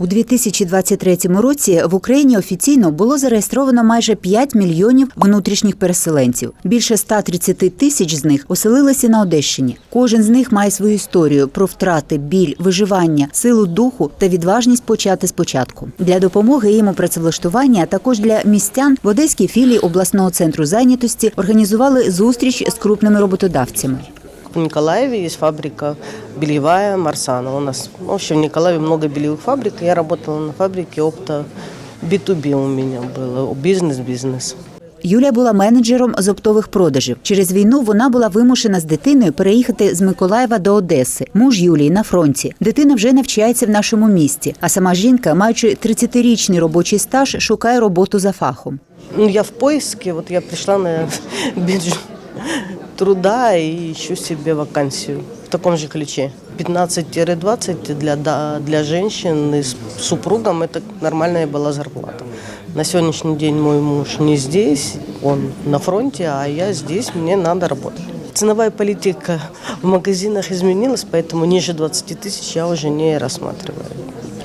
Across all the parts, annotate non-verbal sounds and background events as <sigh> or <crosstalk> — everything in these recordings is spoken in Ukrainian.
У 2023 році в Україні офіційно було зареєстровано майже 5 мільйонів внутрішніх переселенців. Більше 130 тисяч з них оселилися на Одещині. Кожен з них має свою історію про втрати, біль, виживання, силу духу та відважність почати спочатку. Для допомоги їм у працевлаштуванні, а також для містян в Одеській філії обласного центру зайнятості організували зустріч з крупними роботодавцями. В Николаеве есть фабрика бельевая Марсана. У нас в общем, в Николаеве много бельевых фабрик. Я работала на фабрике опта B2B у меня было. Бизнес-бизнес. Юлія була менеджером з оптових продажів. Через війну вона була вимушена з дитиною переїхати з Миколаєва до Одеси. Муж Юлії на фронті. Дитина вже навчається в нашому місті. А сама жінка, маючи 30-річний робочий стаж, шукає роботу за фахом. Ну, я в поиске, вот я пришла на <laughs> биржу труда и ищу себе вакансию в таком же ключе. 15-20 для, для женщин и с супругом это нормальная была зарплата. На сегодняшний день мой муж не здесь, он на фронте, а я здесь, мне надо работать. Ценовая политика в магазинах изменилась, поэтому ниже 20 тысяч я уже не рассматриваю.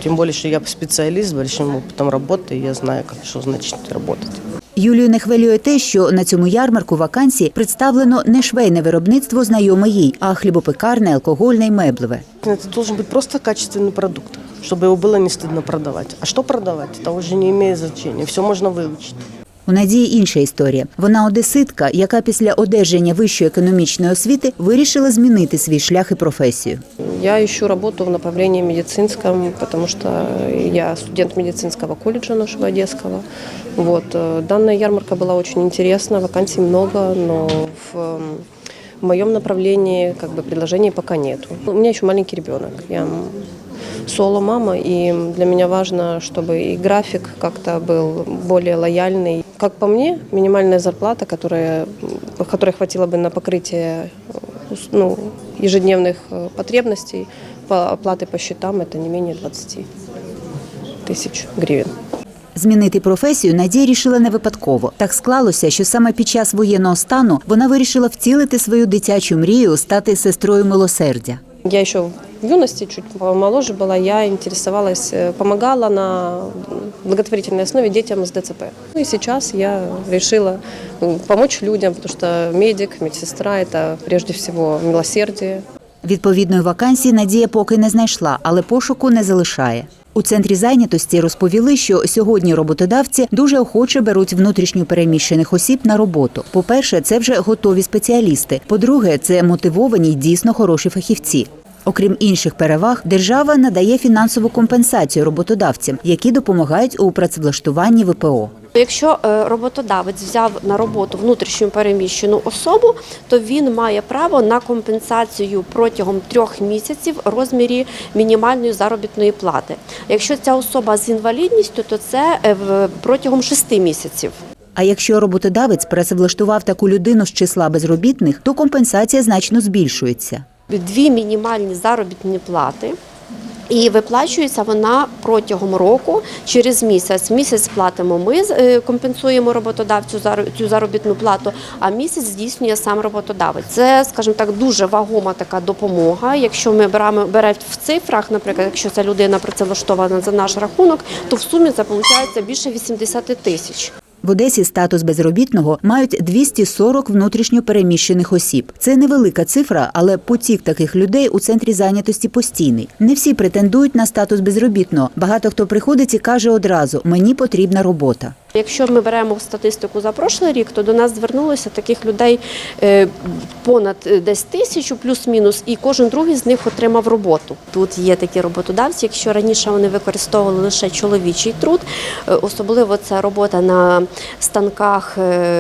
Тем более, что я специалист с большим опытом работы, и я знаю, как, что значит работать. Юлію не хвилює те, що на цьому ярмарку вакансій представлено не швейне виробництво знайоме їй, а хлібопекарне, алкогольне й меблеве. Это должен быть просто качественный продукт, чтобы его было не стыдно продавать. А что продавать, это уже не имеет значения. Все можно выучить. У Надії інша історія. Вона одеситка, яка після одержання вищої економічної освіти вирішила змінити свій шлях і професію. Я ищу работу в направлении медицинском, потому что я студент медицинского колледжа нашего Одесского. Вот. э, Данная ярмарка была очень интересна, вакансий много, но в, эм, в моем направлении как бы предложений пока нету. У меня еще маленький ребенок. Я соло-мама, и для меня важно, чтобы и график как-то был более лояльный. Как по мне, минимальная зарплата, которая, которой хватило бы на покрытие э, ну, ежедневных э, потребностей, по оплаты по счетам, это не менее 20 тысяч гривен. Змінити професію Надія рішила не випадково. Так склалося, що саме під час воєнного стану вона вирішила втілити свою дитячу мрію стати сестрою милосердя. Я еще в юности, чуть помоложе была, я интересовалась, э, помогала на благотворительной основе детям с ДЦП. Ну и сейчас я решила ну, помочь людям, потому что медик, медсестра – это прежде всего милосердие. Відповідної вакансії Надія поки не знайшла, але пошуку не залишає. У центрі зайнятості розповіли, що сьогодні роботодавці дуже охоче беруть внутрішньо переміщених осіб на роботу. По-перше, це вже готові спеціалісти. По-друге, це мотивовані й дійсно хороші фахівці. Окрім інших переваг, держава надає фінансову компенсацію роботодавцям, які допомагають у працевлаштуванні ВПО. Якщо е, роботодавець взяв на роботу внутрішньо переміщену особу, то він має право на компенсацію протягом трьох місяців в розмірі мінімальної заробітної плати. Якщо ця особа з інвалідністю, то це е, протягом шести місяців. А якщо роботодавець працевлаштував таку людину з числа безробітних, то компенсація значно збільшується. Дві мінімальні заробітні плати. І виплачується вона протягом року через місяць. Місяць платимо ми, е, компенсуємо роботодавцю цю заробітну плату, а місяць здійснює сам роботодавець. Це, скажімо так, дуже вагома така допомога. Якщо ми беремо беремо в цифрах, наприклад, якщо ця людина працевлаштована за наш рахунок, то в сумі це виходить більше 80 тисяч. В Одесі статус безробітного мають 240 внутрішньо переміщених осіб. Це невелика цифра, але потік таких людей у центрі зайнятості постійний. Не всі претендують на статус безробітного. Багато хто приходить і каже одразу: мені потрібна робота. Якщо ми беремо статистику за прошлий рік, то до нас звернулося таких людей е, понад е, десь тисячу, плюс-мінус, і кожен другий з них отримав роботу. Тут є такі роботодавці. Якщо раніше вони використовували лише чоловічий труд, е, особливо це робота на станках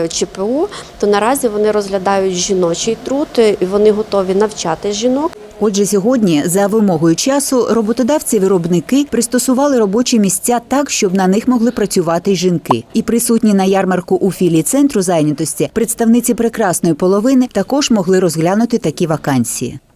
ЧПУ, то наразі вони розглядають жіночий труд, і вони готові навчати жінок. Отже, сьогодні, за вимогою часу, роботодавці-виробники пристосували робочі місця так, щоб на них могли працювати й жінки. І присутні на ярмарку у філії центру зайнятості представниці прекрасної половини також могли розглянути такі вакансії.